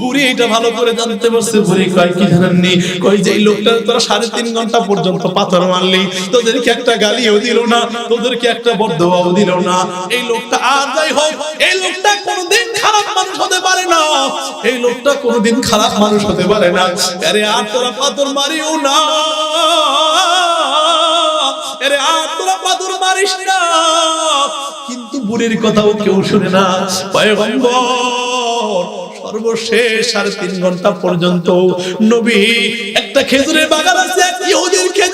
বুড়ি ভালো করে জানতে পারছে, বুড়ি কয়, কি জানেননি? কই যে লোকটা তোরা সাড়ে তিন ঘণ্টা পর্যন্ত পাথর মারলি। তোদেরকে একটা গালিও দিল না, তোদেরকে একটা বর্ধবাও দিল না। এই লোকটা আর যাই হোক, এই লোকটা কোনোদিন খারাপ মানুষ হতে পারে এই লোকটা কোনোদিন খারাপ মানুষ হতে পারে না। আরে আর তোরা পাথর মারিও না। আরে আর তোরা পাথর মারিস না। কিন্তু বুড়ির কথাও কেউ শুনে না। পয়গম্বর, সর্বশেষ সাড়ে তিন ঘণ্টা পর্যন্ত নবী একটা খেজুরের বাগান আছে ইহুদির খেজুর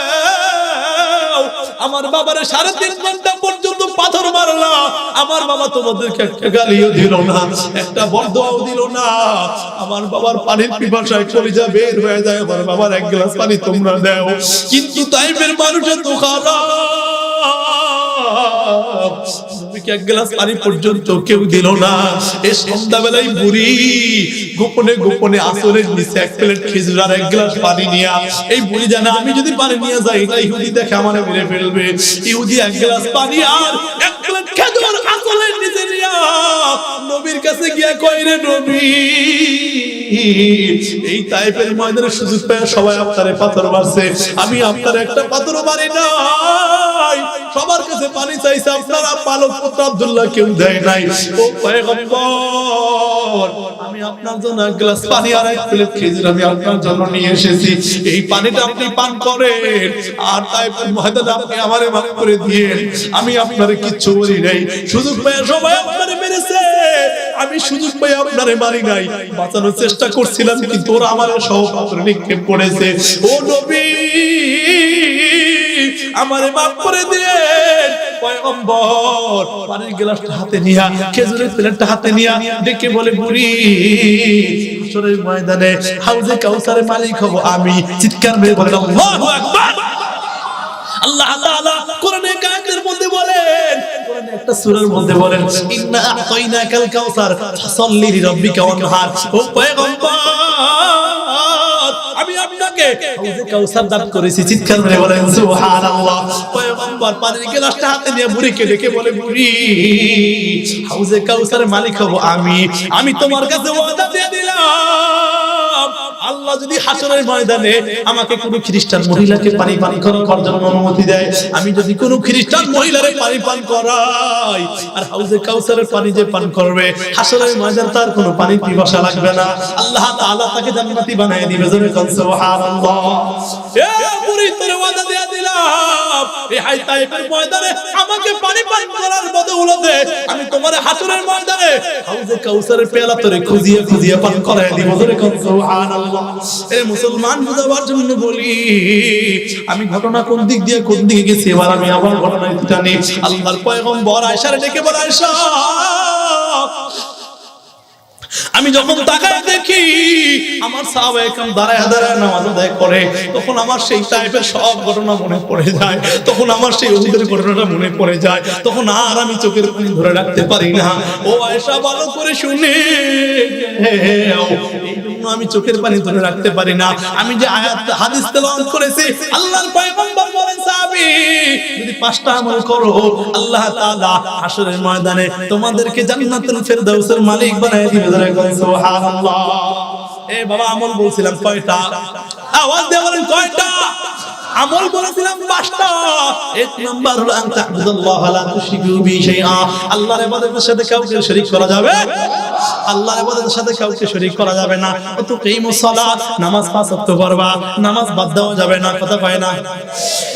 আমার বাবার সাড়ে তিন ঘণ্টা পর্যন্ত পাথর মারলা। আমার বাবা তোমাদেরকে একটা গালিও দিল না, একটা বর্দাও দিল না। আমার বাবার পানির পিপাসায় যা বের হয়ে যায়, আমার বাবার এক গ্লাস পানি তোমরা দেও। কিন্তু তাইমের মানুষের তো খারাপ এক গ্লাস পানি পর্যন্ত কেউ দিল না। এই সন্ধ্যাবেলায় বুড়ি গোপনে গোপনে আসরের নিচে এক প্লেট খেজুর আর এক গ্লাস পানি নিয়ে, এই বুড়ি জানে আমি যদি পানি নিয়ে যাই, এটা ইহুদি দেখে আমার মেরে ফেলবে। ইহুদি এক গ্লাস পানি আর এক প্লেট খেজুর আসরের নিচে নিয়ে, নবীর কাছে গিয়া কয় রে নবী, এই টাইপের ময়দানে সুযোগ পেয়ে সবাই আপনারে পাথর মারছে। আমি আপনার একটা পাথর মারি নাই। সবার কাছে পানি চাইছে, আপনারা পালক পুত্র আব্দুল্লাহ কেউ দেয় নাই। ও পয়গম্বর, আমি আপনার জন্য এক গ্লাস পানি আর এক প্লেট খেজুর আমি আপনার জন্য নিয়ে এসেছি। এই পানিটা আপনি পান করেন, আর তাই আপনি আমারে করে আমি আপনারে কিচ্ছু বলি নাই। সুযোগ সবাই আপনারে মেরেছে। আমি সুযোগ পেয়ে আপনারে মারি নাই। বাঁচানোর চেষ্টা করছিলাম, কিন্তু ওরা আমার সহপাত্র নিক্ষেপ করেছে। ও নবী! আমারে মাফ করে দিলেন পয়গম্বর, পানির গ্লাসটা হাতে নিয়া, খেজুরের প্লেটটা হাতে নিয়া বলে, বুড়ি, হাসরের ময়দানে হাউজে কাউসারের মালিক হব আমি। চিৎকার বলেন আল্লাহু আকবার! আল্লাহ তাআলা কোরআনে কায়েমের মধ্যে বলেন একটা সূরার মধ্যে বলেন, ইন্না আতাইনাকাল কাউসার, ফাসাল্লি লিরাব্বিকা ওয়ানহার। ও পয়গম্বর! আপনাকে হাউজে কাউসার দান করেছি, চিৎকার করে বলেন সুবহানাল্লাহ। পয়গম্বর পানির গ্লাসটা হাতে নিয়ে বুড়িকে ডেকে বলে, বুড়ি, হাউজে কাউসারের মালিক হব আমি। আমি তোমার কাছে ওয়াদা দিয়ে দিলাম। আল্লাহ যদি হাসরের ময়দানে আমাকে কোনো খ্রিস্টান মহিলাকে পানি পান করার জন্য অনুমতি দেয়, আমি যদি কোনো খ্রিস্টান মহিলারে পানি পান করাই, আর হাউজে কাউসারের পানি যে পান করবে, হাসরের ময়দান তার কোনো পানি পিপাসা লাগবে না। আল্লাহ তাআলা তাকে জান্নাতি বানায় দিবে, জোরে কোন সুবহানাল্লাহ। এ পুরি তোরে ওয়াদা দিয়ে দিলাম। এই হাই তাইফের ময়দানে আমাকে পানি পান করার বদৌলতে আমি তোমার হাসরের ময়দানে হাউজে কাউসারের পেয়ালা তোরে খুঁজিয়ে খুঁজিয়ে পান করায় দিব, জোরে কোন সুবহানাল্লাহ। এ মুসলমান বুঝাবার জন্য বলি, আমি ঘটনা কোন দিক দিয়ে কোন দিকে গেছি, এবার আমি আমার ঘটনা জানি। আল্লাহর পয়গম্বর আয়েশারে ডেকে বড় আয়েশা আমি যখন তাকায় দেখি, আমার সাহাবায়ে কাম দাঁড়ায় দাঁড়ায় নামাজ আদায় করে, তখন আমার সেই টাইপের সব ঘটনা মনে পড়ে যায়, তখন আমার সেই উহুদের ঘটনাটা মনে পড়ে যায়, তখন আর আমি চোখের পানি ধরে রাখতে পারি না। ও আয়েশা, ভালো করে শুনে। আমি চোখের পানি ধরে রাখতে পারি না। আমি যে আয়াত, হাদিস তেলাওয়াত করেছি, আল্লাহর পয়গম্বর বলেন, সাহাবী, যদি পাঁচটা আমল করো, আল্লাহ তাআলা হাশরের ময়দানে তোমাদেরকে জান্নাতুল ফেরদাউসের মালিক বানায় দিবে। ধরে সুবহানাল্লাহ। এ বাবা, আমল বলছিলাম কয়টা? আওয়াজ দিয়ে বলেন, কয়টা? আমল বলেছিলাম পাঁচটা। এক নাম্বার হলো, আন তা'বুদাল্লাহ লা তুশরিকু বি শাইআ। আল্লাহর ইবাদতের সাথে কাউকে শরীক করা যাবে? আল্লাহর ইবাদতের সাথে কাউকে শরীক করা যাবে না। তো কিমুস সালাত, নামাজ পাঁচ ওয়াক্ত পড়বা, নামাজ বাদ দেওয়া যাবে না, কথা কয় না।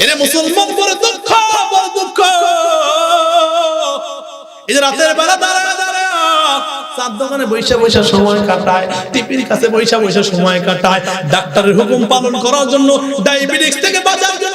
এরে মুসলমান, বড় দুঃখ বড় দুঃখ। এই রাতের বেলা দাঁড়ায় দাঁড়ায়। সময় কাটায় কাছে সময় কাটায়। ডাক্তারের হুকুম পালন করার জন্য ডায়াবেটিস থেকে বাঁচার জন্য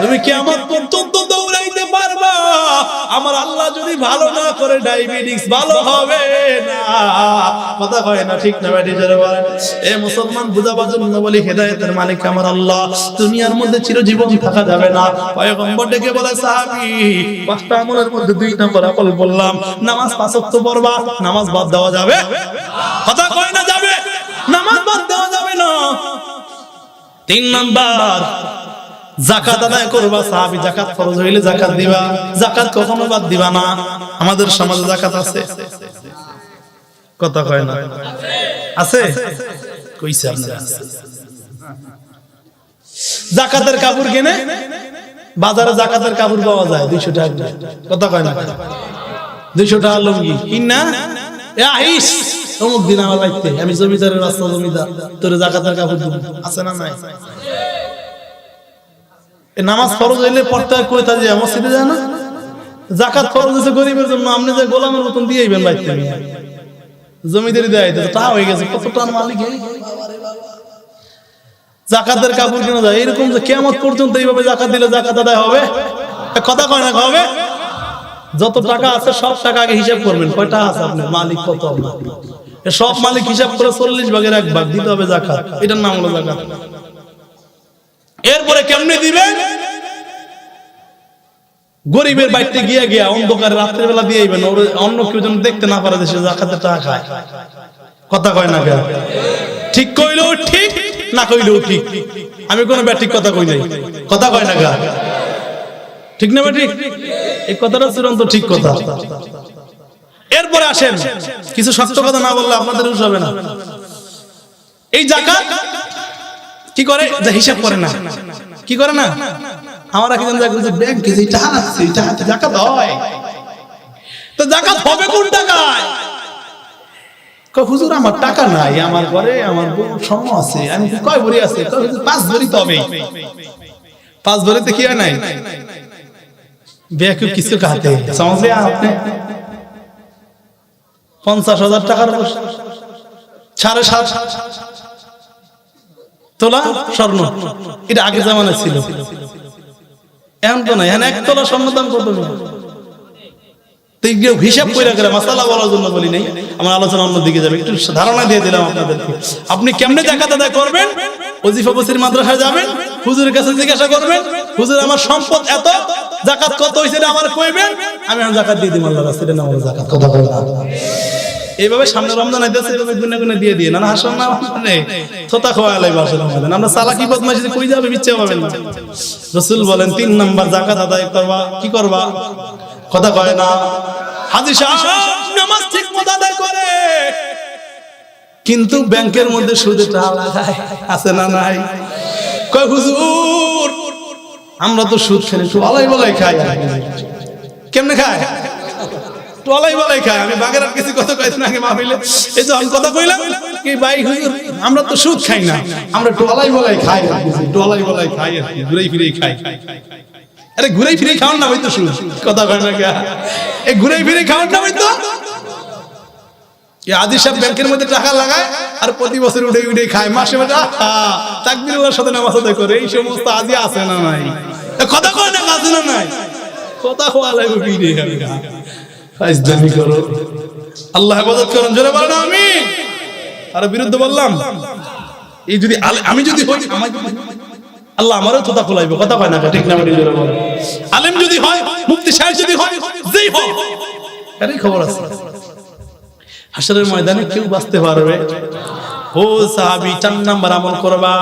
তুমি কি আমার পর্যন্ত দৌড়াইতে পারবা? আমার আল্লাহ যদি ভালো না করে, ডায়াবেটিস ভালো হবে না। কথা কয় না ঠিক না ব্যাটি জোরে বলেন। এ মুসলমান বুঝাবার জন্য বলি, হেদায়েতের মালিক আমার আল্লাহ। দুনিয়ার মধ্যে চিরজীবন থাকা যাবে না। পয়গম্বর ডেকে বলে, সাহাবী, পাঁচটা আমলের মধ্যে দুই নম্বর আমল বললাম। নামাজ পাঁচ ওয়াক্ত পড়বা, নামাজ বাদ দেওয়া যাবে? কথা কয় না যাবে? নামাজ বাদ দেওয়া যাবে না। তিন নাম্বার জাকাত আদায় করবা, সাহাবি জাকাত ফরজ হইলে জাকাত দিবা। জাকাত কখনো বাদ দিবা না। আমাদের সমাজে জাকাত আছে। কথা কয় না? আছে? কইছে আপনারা। জাকাতের কাপড় কিনে বাজারে জাকাতের কাপড় পাওয়া যায়, দুইশো টাকা কথা কয় না? দুইশো টাকা লুঙ্গি। কিন না এ আহিস, অমুক দিন আমার লাগতে আমি জমিদারের রাস্তা জমিদার, তোর জাকাতের কাপড় আছে না নাই? নামাজ ফরজ হইলে পড়তে হয় কই তা যে মসজিদে যায় না? জাকাত ফরজ হয়েছে গরিবের জন্য, আপনি যে গোলামের মতন দিয়েইবেন বাইতে জমিদারি দেয় তো তা হয়ে গেছে কত টান মালিক? জাকাতের কাপড় কিনা যায়, এরকম যে কেমন পর্যন্ত এইভাবে জাকাত দিলে জাকাত আদায় হবে? কথা কয় না হবে? যত টাকা আছে, সব টাকা আগে হিসাব করবেন, কয়টা আছে আপনার? মালিক কত আপনার? সব মালিক হিসাব করে চল্লিশ ভাগের এক ভাগ দিতে হবে জাকাত এটার নাম হলো জাকাত এরপরে কেমনে দিবেন? গরিবের বাড়িতে গিয়ে গিয়া অন্ধকারে রাত্রের বেলা দিয়ে ওর অন্য কেউ যেন দেখতে না পারে দেশে জাকাতের টাকা খায়। কথা কয় না কেন? ঠিক কইলেও ঠিক, না কইলেও ঠিক। আমি কোনো ব্যাঠিক কথা কই নাই। কথা কয় না কেন? ঠিক না ব্যাঠিক এই কথাটা চূড়ান্ত ঠিক কথা। এরপরে আসেন। কিছু সত্য কথা না বললে আপনাদের হবে না। এই জাকাত কি করে? যে হিসাব করে না। কি করে না? আমরা কি জানি যে ব্যাংকে যে টাকা আছে টাকাতে জাকাত হয়। তো জাকাত হবে কোন টাকায়? কয় হুজুর আমার টাকা নাই আমার ঘরে আমার বউ সম আছে আমি কি কয় ভরি আছে? পাঁচ ভরি তো হবেই। পাঁচ ভরিতে কি হয় নাই? বেকুব কিছু কাতে সমঝে আপনি। পঞ্চাশ হাজার টাকার সাড়ে সাত তোলা স্বর্ণ। এটা আগে জামানা ছিল। এখন তো না এখন এক তোলা স্বর্ণ দাম কত ধারণা দিয়ে দিলাম আপনি কেমনে জাকাত করবেন? ওজিফা বসির মাদ্রাসায় যাবেন, হুজুরের কাছে জিজ্ঞাসা করবেন, হুজুর, আমার সম্পদ এত, জাকাত কত হয়েছে আমার কইবেন? আমি জাকাত দিয়ে দিব জাকাত। কথা এইভাবে সামনে রমজান আইতেছে, এইভাবে গুনে গুনে দিয়ে দিয়ে। না না হাসন না মানে থোতা খোয়া লাইব আসলে আমাদের আমরা সালাকি বদমাশি কই যাবে বিচ্ছে পাবেন না। রাসূল বলেন, তিন নাম্বার জাকাত আদায় করবা, কি করবা? কথা কয় না। হাজি সাহেব, নামাজ ঠিক মতো আদায় করে। কিন্তু ব্যাংকের মধ্যে সুদে লাগায় আছে না নাই? কয়, হুজুর, আমরা তো সুদ খেলে একটু আলাই বলাই খাই। কেমনে খায়? টলাই বলাই খায়। আমি বাগের আর কিছু কথা কইছি না আগে মাহফিলে এই যে আমি কথা কইলাম কি, ভাই হুজুর, আমরা তো সুদ খাই না। আমরা টলাই বলাই খাই। টলাই বলাই খাই ঘুরেই ফিরেই খাই। আরে ঘুরেই ফিরেই খাওয়ার নাম তো সুদ। কথা কয় না কে? এই ঘুরেই ফিরেই খাওয়ার নাম তো। আদি সাহেব ব্যাংকের মধ্যে টাকা লাগায় আর প্রতি বছর উঠে উঠে খায়। মাসে মাসে তাকবীরুল্লাহর সাথে নামাজ আদায় করে। এই সমস্ত আদি আছে না নাই? কথা কয় না আছে না নাই? কথা কোয়া লাগবে আল্লাহ হেফাজত করুন, জোরে বলেন আমি আর বিরুদ্ধে বললাম। এই যদি আমি যদি আল্লাহ আমারও তোতা খোলাইবে কথা কয় না ঠিক না জোরে বলেন। আলেম যদি হয়, মুফতি সাহেব যদি হয়, যেই আরে খবর আছে। হাসরের ময়দানে কেউ বাঁচতে পারবে? ও সাহাবি, চার নাম্বার আমল করবা।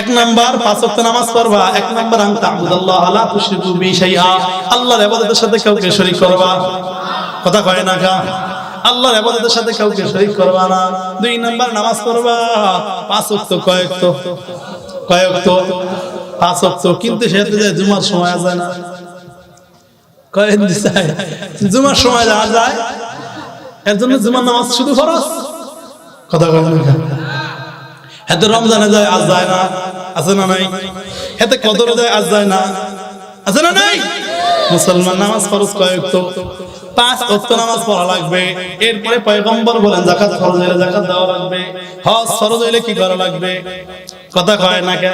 এক নাম্বার পাঁচ ওয়াক্ত নামাজ পড়বা, এক নাম্বার আন তা'বুদাল্লাহ লা তুশরিকু বি শাইআ, আল্লাহর ইবাদতের সাথে কাউকে শরীক করবা কথা কয় না কা? আল্লাহর ইবাদতের সাথে কাউকে শরীক করবা না। দুই নাম্বার নামাজ পড়বা, পাঁচ ওয়াক্ত কয়েক তো কয়েক তো পাঁচ ওয়াক্ত। কিন্তু সেটা যায় জুমার সময় যায় না। কয়েক দিশায় জুমার সময় যায়? এর জন্য জুমার নামাজ শুধু ফরজ। কথা বলেন এতে রমজানে যায়, আজ যায় না। আছে না নাই? এতে কদরে যায়, আজ যায় না। আছে না নাই? মুসলমান নামাজ ফরজ কয়েক তো পাঁচ ওয়াক্ত নামাজ পড়া লাগবে। এরপরে পয়গম্বর বলেন, যাকাত ফরজ হইলে যাকাত দেওয়া লাগবে। হজ ফরজ হইলে কি করা লাগবে? কথা কয় না কে?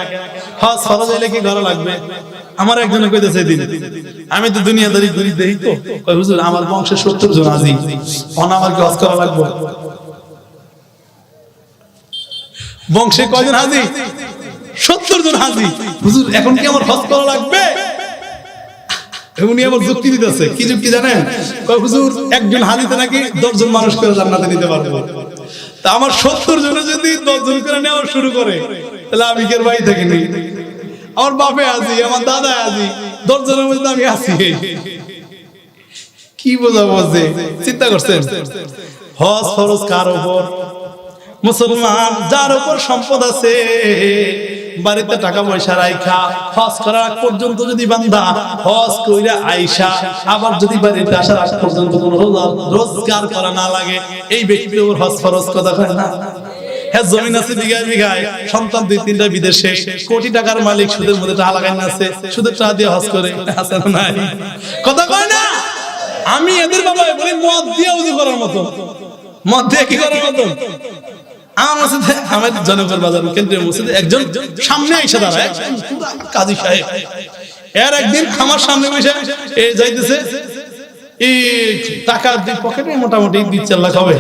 হজ ফরজ হইলে কি করা লাগবে? আমার একজনে কইতেছে দিন আমি তো দুনিয়াদারি ঘুরি দেখি তো। কয়, হুজুর, আমার বংশে 70 জন আজি। অন আমার কি হজ করা লাগবে। বংশে কয়জন হাজি? সত্তর জন হাজি। হুজুর, এখন কি আমার হজ করা লাগবে? উনি আবার যুক্তি দিতেছে। কি যুক্তি জানেন? হুজুর, একজন হাজিতে নাকি দশজন মানুষ করে জান্নাতে নিতে পারব। তা আমার সত্তর জনে যদি দশজন করে নেওয়া শুরু করে, তাহলে আমি কের বাড়ি থেকে নেই? আমার বাপে আছি আমার দাদা আছি দশজনের মধ্যে আমি আছি। কি বোঝা বলছে চিন্তা করছেন? হজ ফরজ কার উপর? মুসলমান, যার উপর সম্পদ আছে, বাড়িতে টাকা পয়সা রাইখা, হজ করার আগ পর্যন্ত যদি বান্দা হজ কইরা আইসা, আবার যদি বাড়িতে আসার আগ পর্যন্ত কোনো রোজগার করা না লাগে, এই ব্যক্তির ওর হজ ফরজ কথা কয় না? হ্যাঁ জমিন আছে সন্তান তিনটা বিদেশে, কোটি টাকার মালিক, সুদের মধ্যে টাকা লাগাই না সুদের টাকা দিয়ে হজ করে নাই? কথা আমি এদের বাবা বলি, মদ দিয়ে উজু করার মতো। মদ দিয়ে কি করার মতো? মসজিদে মোটামুটি দুই চার লাখ হবে।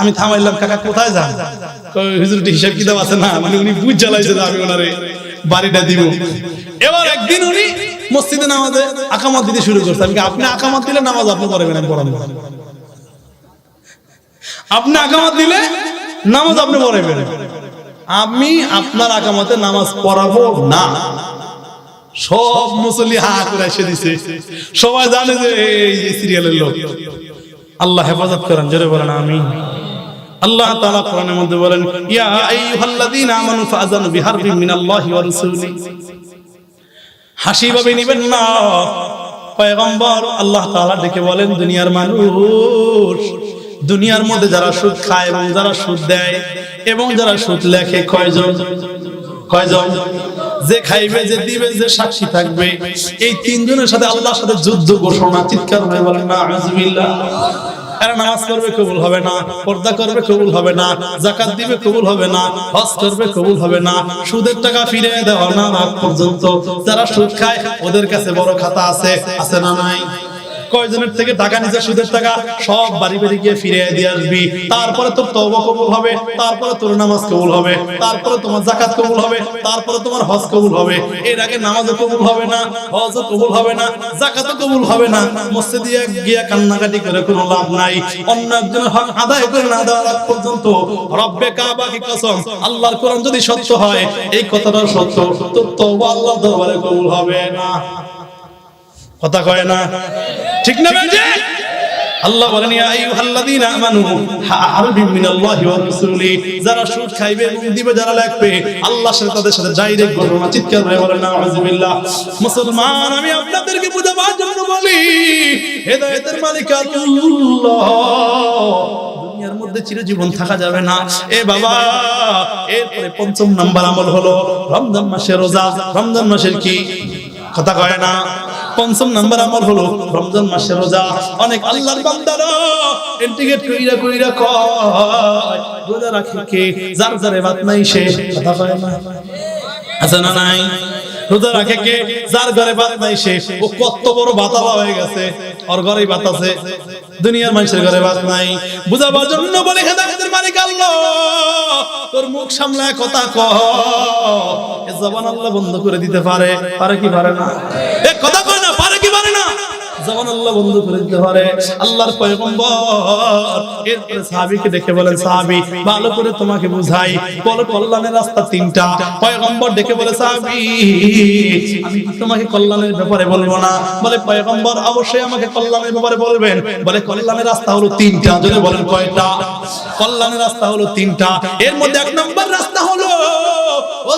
আমি থামাইলাম, কাকা কোথায় যান? হুজুরটি হিসাব কিতাব আছে না? মানে উনি বুঝ জ্বালাইছে আমি ওনারে বাড়িটা দিব। এবার একদিন উনি মসজিদে নামাজে আকামত দিতে শুরু করছে। আমি আপনি আকামত দিলে নামাজ আপনি পড়বেন, আমি আপনি আকামত দিলে নামাজ আপনি পড়াবেন আমি আপনার আকামতে নামাজ পড়াবো না। সব মুসল্লি হা করে এসে দিছে। সবাই জানে যে এই সিরিয়ালের লোক। আল্লাহ হেফাজত করেন, জোরে বলেন আমি আল্লাহ তাআলা কোরআনের মধ্যে বলেন, ইয়া আইয়ুহাল্লাযীনা আমানু ফাযানু বিহারবিন মিনাল্লাহি ওয়া রাসূলি। হাসি ভাবে নিবেন না। পয়গম্বর আল্লাহ তাআলা ডেকে বলেন, দুনিয়ার মানুষ দুনিয়ার মধ্যে যারা সুদ খায় এবং যারা সুদ দেয় এবং যারা সুদ লেখে কয়জন? কয়জন? যে খাইবে, যে দিবে, যে সাক্ষী থাকবে। এই তিনজনের সাথে আল্লাহর সাথে যুদ্ধ ঘোষণা। চিৎকার হয়ে বলেন না। পর্যন্ত যারা সুদ খায়, ওদের কাছে বড় খাতা আছে আছে না নাই? কয়জনের থেকে টাকা নিচে সুদের টাকা, সব বাড়ি বাড়ি গিয়ে ফিরে দিয়ে আসবি। তারপরে তোর তওবা কবুল হবে, তারপরে তোর নামাজ কবুল হবে, তারপরে তোমার জাকাত কবুল হবে, তারপরে তোমার হজ কবুল হবে। এর আগে নামাজও কবুল হবে না, হজও কবুল হবে না জাকাতও কবুল হবে না। মসজিদে গিয়া কান্নাকাটি করে কোনো লাভ নাই। অন্য একজনের হক আদায় করে না দেওয়ার আগ পর্যন্ত রব্বে কাবা কি কসম? আল্লাহর কোরআন যদি সত্য হয়, এই কথাটা সত্য। তো তওবা আল্লাহর দরবারে কবুল হবে না। কথা কয় না? ঠিক না বেজে? আল্লাহ বলেন, ইয়া আইয়ুহাল্লাযীনা আমানু হারবিন মিনাল্লাহি ওয়া রাসূলি, যারা সুদ খাইবে এবং দিবে, যারা লাগবে আল্লাহর সাথে তাদের সাথে ডাইরেক্ট ঘটনা চিৎকার করে বলেন, নাউযুবিল্লাহ। মুসলমান, আমি আপনাদেরকে বুঝাবার জন্য বলি, হেদায়েতের মালিক আল্লাহ। দুনিয়ার মধ্যে চিরজীবন থাকা যাবে না। এ বাবা, এরপরে পঞ্চম নাম্বার আমল হলো, রমজান মাসের রোজা। রমজান মাসের কি? কথা কয় না। পঞ্চম নাম্বার আমল হলো রমজান মাসের রোজা। অনেক আল্লাহর বান্দারা ইন্টিগ্রেট কইরা কইরা কয় রোজা রাখে কে? যার যারে বাত নাই সে। কথা কয় না আছে না নাই? রোজা রাখে কে? যার ঘরে ভাত নাই সে। ও কত বড় বাতালা হয়ে গেছে। ওর ঘরেই ভাত আছে। দুনিয়ার মানুষের ঘরে ভাত নাই। বুঝাবার জন্য বলে হেদায়েতের মালিক আল্লাহ, তোর মুখ সামলায় কথা কহ জবান আল্লাহ বন্ধ করে দিতে পারে। পারে কি পারে না? এ কথা জবান আল্লাহ বন্ধ করে দিতে পারে আল্লাহর পয়গম্বর, এরপরে সাহাবীকে দেখে বলেন সাহাবী, ভালো করে তোমাকে বুঝাই। বলো, কল্যাণের রাস্তা তিনটা। পয়গম্বর ডেকে বলে, সাহাবী তোমাকে কল্যাণের ব্যাপারে বলব না। বলে, পয়গম্বর, অবশ্যই আমাকে কল্যাণের ব্যাপারে বলবেন। বলে, কল্যাণের রাস্তা হলো তিনটা। যদি বলেন কয়টা? কল্যাণের রাস্তা হলো তিনটা। এর মধ্যে এক নম্বর রাস্তা হলো ও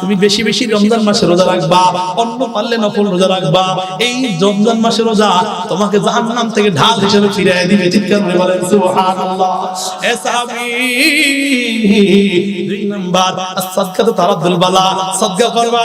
তুমি বেশি বেশি রমজান মাসে রোজা রাখবা অন্য পারলে নকল রোজা রাখবা। এই রমজান মাসে রোজা তোমাকে জাহান্নাম থেকে ঢাল হিসেবে ফিরিয়ে দিবে। চিৎকার করে বলেন, সুবহানাল্লাহ। এ সাহাবী, দুই নাম্বার বালা। করবা